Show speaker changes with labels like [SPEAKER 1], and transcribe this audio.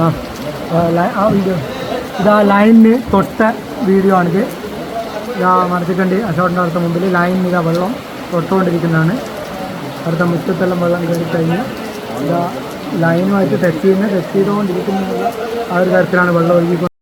[SPEAKER 1] ആ ആ, ലൈ- ആ വീഡിയോ ഇതാ ലൈനിന് തൊട്ട വീഡിയോ ആണിത്. ഇതാ മരത്തിക്കണ്ടി അശോകന്റെ അടുത്ത മുമ്പിൽ. ലൈനിന് ഇതാ വെള്ളം തൊട്ടുകൊണ്ടിരിക്കുന്നതാണ്. അടുത്ത മുറ്റത്തെല്ലാം വെള്ളം കയറി കഴിഞ്ഞ്. ഇതാ ലൈനുമായിട്ട് ടച്ച് ചെയ്യുന്ന ടച്ച് ചെയ്തുകൊണ്ടിരിക്കുന്ന ആ ഒരു തരത്തിലാണ് വെള്ളം ഒഴുകിക്കൊണ്ട്